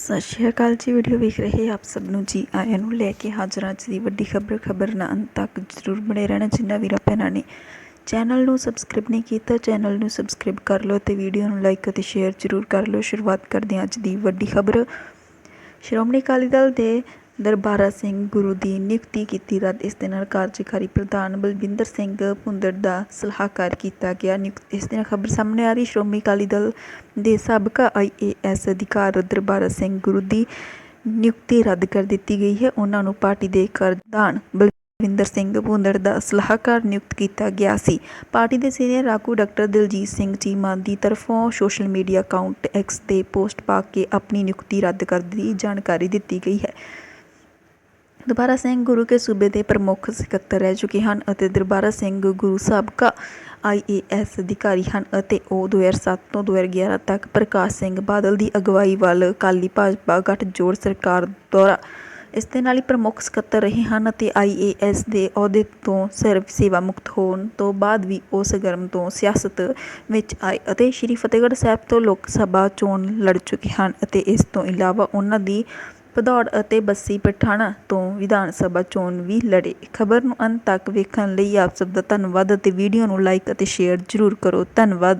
ਸਤਿ ਸ਼੍ਰੀ ਅਕਾਲ ਜੀ ਵੀਡੀਓ ਵੇਖ ਰਹੇ ਆਪ ਸਭ ਨੂੰ। ਜੀ ਆਇਆਂ ਨੂੰ ਲੈ ਕੇ ਹਾਜ਼ਰ ਅੱਜ ਦੀ ਵੱਡੀ ਖਬਰ। ਖਬਰ ਨਾ ਅੰਤ ਤੱਕ ਜ਼ਰੂਰ ਬਣੇ ਰਹਿਣਾ, ਜਿੰਨਾ ਵੀਰਾ ਭੈਣਾਂ ਨੇ ਚੈਨਲ ਨੂੰ ਸਬਸਕ੍ਰਾਈਬ ਨਹੀਂ ਕੀਤਾ, ਚੈਨਲ ਨੂੰ ਸਬਸਕ੍ਰਾਈਬ ਕਰ ਲਓ ਤੇ ਵੀਡੀਓ ਨੂੰ ਲਾਈਕ ਅਤੇ ਸ਼ੇਅਰ ਜ਼ਰੂਰ ਕਰ ਲਓ। ਸ਼ੁਰੂਆਤ ਕਰਦੇ ਹਾਂ ਅੱਜ ਦੀ ਵੱਡੀ ਖਬਰ। ਸ਼੍ਰੋਮਣੀ ਅਕਾਲੀ ਦਲ ਦੇ ਦਰਬਾਰਾ ਸਿੰਘ ਗੁਰੂ ਦੀ ਨਿਯੁਕਤੀ ਕੀਤੀ ਰੱਦ, ਇਸ ਦੇ ਨਾਲ ਕਾਰਜਕਾਰੀ ਪ੍ਰਧਾਨ ਬਲਵਿੰਦਰ ਸਿੰਘ ਭੁੰਦੜ ਦਾ ਸਲਾਹਕਾਰ ਕੀਤਾ ਗਿਆ ਨਿਯੁਕਤ, ਇਸ ਦੇ ਨਾਲ ਖਬਰ ਸਾਹਮਣੇ ਆ ਰਹੀ, ਸ਼੍ਰੋਮਣੀ ਅਕਾਲੀ ਦਲ ਦੇ ਸਾਬਕਾ ਆਈਏਐਸ ਅਧਿਕਾਰ ਦਰਬਾਰਾ ਸਿੰਘ ਗੁਰੂ ਦੀ ਨਿਯੁਕਤੀ ਰੱਦ ਕਰ ਦਿੱਤੀ ਗਈ ਹੈ। ਉਹਨਾਂ ਨੂੰ ਪਾਰਟੀ ਦੇ ਪ੍ਰਧਾਨ ਬਲਵਿੰਦਰ ਸਿੰਘ ਭੁੰਦੜ ਦਾ ਸਲਾਹਕਾਰ ਨਿਯੁਕਤ ਕੀਤਾ ਗਿਆ ਸੀ। ਪਾਰਟੀ ਦੇ ਸੀਨੀਅਰ ਆਗੂ ਡਾਕਟਰ ਦਿਲਜੀਤ ਸਿੰਘ ਚੀਮਾ ਦੀ ਤਰਫੋਂ ਸੋਸ਼ਲ ਮੀਡੀਆ ਅਕਾਊਂਟ ਐਕਸ ਤੇ ਪੋਸਟ ਪਾ ਕੇ ਆਪਣੀ ਨਿਯੁਕਤੀ ਰੱਦ ਕਰਨ ਦੀ ਜਾਣਕਾਰੀ ਦਿੱਤੀ ਗਈ ਹੈ। ਦਰਬਾਰਾ ਸਿੰਘ ਗੁਰੂ ਕੇ ਸੂਬੇ ਦੇ ਪ੍ਰਮੁੱਖ ਸਕੱਤਰ ਰਹਿ ਚੁੱਕੇ ਹਨ ਅਤੇ ਦਰਬਾਰਾ ਸਿੰਘ ਗੁਰੂ ਸਾਬਕਾ ਆਈਏਐਸ ਅਧਿਕਾਰੀ ਹਨ ਅਤੇ ਉਹ 2007 ਤੋਂ 2011 ਤੱਕ ਪ੍ਰਕਾਸ਼ ਸਿੰਘ ਬਾਦਲ ਦੀ ਅਗਵਾਈ ਵੱਲ ਅਕਾਲੀ ਭਾਜਪਾ ਗੱਠਜੋੜ ਸਰਕਾਰ ਦੁਆਰਾ ਇਸ ਦੇ ਨਾਲ ਹੀ ਪ੍ਰਮੁੱਖ ਸਕੱਤਰ ਰਹੇ ਹਨ ਅਤੇ ਆਈਏਐਸ ਦੇ ਅਹੁਦੇ ਤੋਂ ਸਿਰਫ ਸੇਵਾ ਮੁਕਤ ਹੋਣ ਤੋਂ ਬਾਅਦ ਵੀ ਉਹ ਸਰਗਰਮ ਤੋਂ ਸਿਆਸਤ ਵਿੱਚ ਆਏ ਅਤੇ ਸ਼੍ਰੀ ਫਤਿਹਗੜ੍ਹ ਸਾਹਿਬ ਤੋਂ ਲੋਕ ਸਭਾ ਚੋਣ ਲੜ ਚੁੱਕੇ ਹਨ ਅਤੇ ਇਸ ਤੋਂ ਇਲਾਵਾ ਉਹਨਾਂ ਦੀ ਭਦੌੜ ਅਤੇ ਬੱਸੀ ਪਠਾਣਾ ਤੋਂ ਵਿਧਾਨ ਸਭਾ ਚੋਣ ਵੀ ਲੜੇ। ਖਬਰ ਨੂੰ ਅੰਤ ਤੱਕ ਵੇਖਣ ਲਈ ਆਪ ਸਭ ਦਾ ਧੰਨਵਾਦ ਅਤੇ ਵੀਡੀਓ ਨੂੰ ਲਾਈਕ ਅਤੇ ਸ਼ੇਅਰ ਜ਼ਰੂਰ ਕਰੋ। ਧੰਨਵਾਦ।